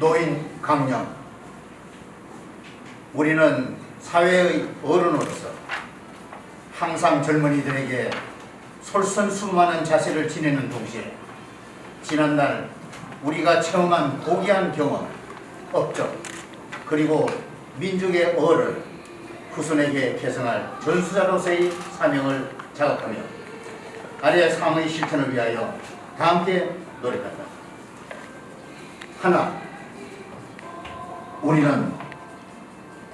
노인 강령 우리는 사회의 어른으로서 항상 젊은이들에게 솔선수범하는 자세를 지니는 동시에 지난날 우리가 체험한 고귀한 경험, 업적 그리고 민족의 어를 후손에게 계승할 전수자로서의 사명을 자각하며 아래 상의 실천을 위하여 다 함께 노력한다. 하나, 우리는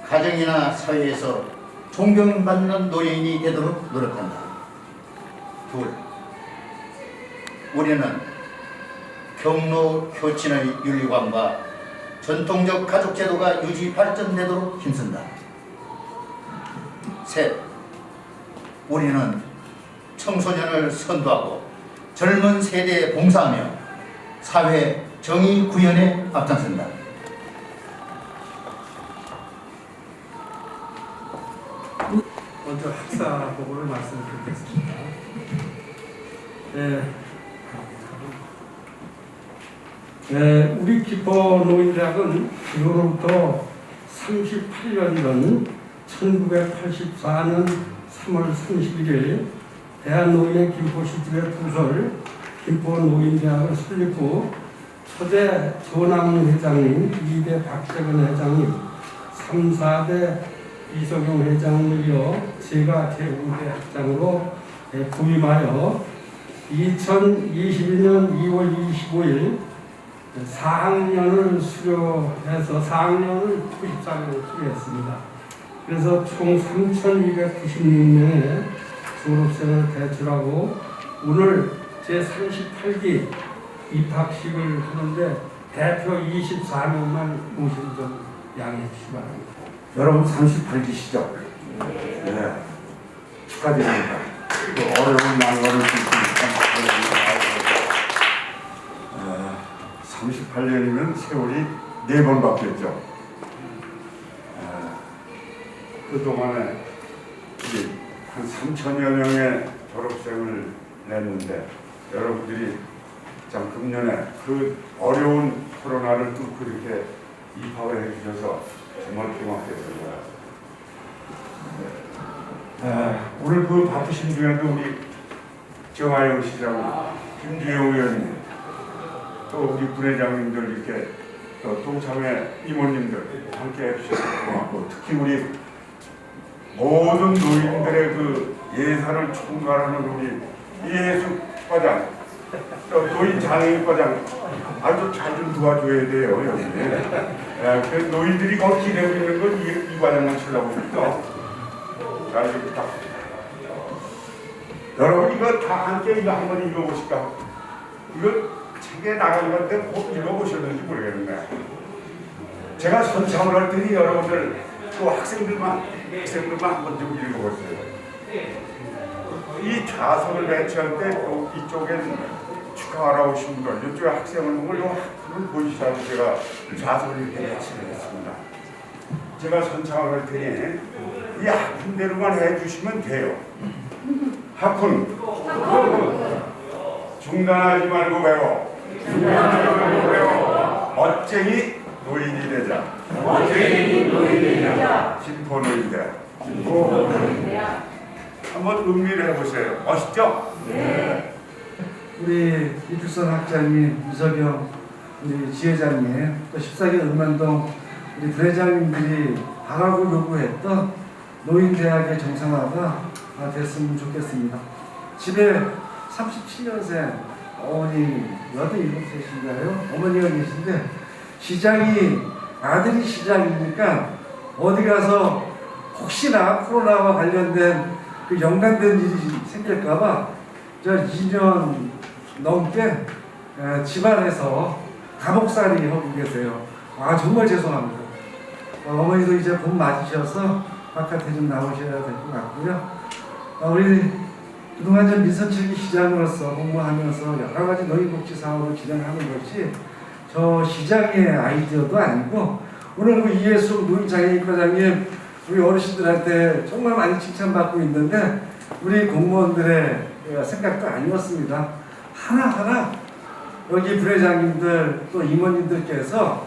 가정이나 사회에서 존경받는 노인이 되도록 노력한다. 둘, 우리는 경로 효친의 윤리관과 전통적 가족 제도가 유지 발전되도록 힘쓴다. 셋, 우리는 청소년을 선도하고 젊은 세대에 봉사하며 사회 정의 구현에 앞장선다. 먼저 학사 보고를 말씀드리겠습니다. 예. 예, 우리 기포 노인대학은 기호로부터 38년 전 1984년 3월 31일 대한노인의 김포시집의 부설 김포노인대학을 설립 후 초대 조남 회장님, 2대 박재근 회장님, 3, 4대 이석용 회장을 이어 제가 제5대 학장으로 예, 부임하여 2021년 2월 25일 4학년을 수료해서 4학년을 94년을 수료했습니다. 그래서 총 3,296명의 졸업생을 대출하고 오늘 제38기 입학식을 하는데 대표 24명만 모신 점 양해해 주시기 바랍니다. 여러분 38기시죠? 네. 축하드립니다. 그 어려운 난관을 뚫고 38년이면 세월이 네 번 바뀌었죠. 그동안에 우리 한 3천여 명의 졸업생을 냈는데 여러분들이 참 금년에 그 어려운 코로나를 뚫고 이렇게 입학을 해주셔서 정말 고맙겠습니다. 아, 오늘 그 바쁘신 중에도 우리 정하영 시장, 김주영 의원님, 또 우리 부회장님들 이렇게 또 동참회 이모님들 함께 해주셔서 고맙고 특히 우리 모든 노인들의 그 예산을 총괄하는 우리 이해숙 과장, 또 노인 장애인 과장 아주 잘 좀 도와줘야 돼요 여기. 예, 그 노인들이 거기 기대고 있는 건 이, 이 과장만 쳐다보니까 잘 부탁드립니다. 여러분 이거 다 함께 이거 한번 읽어보실까? 이거 책에 나간 건데 꼭 읽어보셨는지 모르겠네. 제가 선창을 할 테니 여러분들 또 학생들만 학생들만 한번 좀 읽어보세요. 이 좌석을 배치할 때 또 이쪽엔 축하하러 오신 분들, 이쪽에 학생을 요 학생을 보시라고 제가 좌석을 이렇게 배치를 했습니다. 제가 선창을 할 테니 이 학군 대로만 해주시면 돼요. 학군 중단하지 말고 배워. 중단하지 말고 배워. 멋쟁이 노인이 되자. 멋쟁이 노인이 되자. 김포 노인대. 김포 노인대. 한번 음미를 해보세요. 멋있죠? 우리 이필선 학장님, 이석영 우리 지회장님, 또 14기 응만동 우리 부회장님들이 바라고 요구했던 노인대학의 정상화가 아, 됐으면 좋겠습니다. 집에 37년생 어머니 87세신가요? 어머니가 계신데 시장이 아들이 시장이니까 어디 가서 혹시나 코로나와 관련된 그 연관된 일이 생길까봐 저 2년 넘게 에, 집안에서 감옥살이 하고 계세요. 아 정말 죄송합니다. 어, 어머니도 이제 봄 맞으셔서 바깥에 좀 나오셔야 될 것 같고요. 어, 우리 그동안 좀 민선책이 시장으로서 공부하면서 여러 가지 노인복지 사업을 진행하는 것이 저 시장의 아이디어도 아니고 오늘 그 이해숙 노인장애인 과장님 우리 어르신들한테 정말 많이 칭찬받고 있는데 우리 공무원들의 생각도 아니었습니다. 하나하나 여기 부회장님들 또 임원님들께서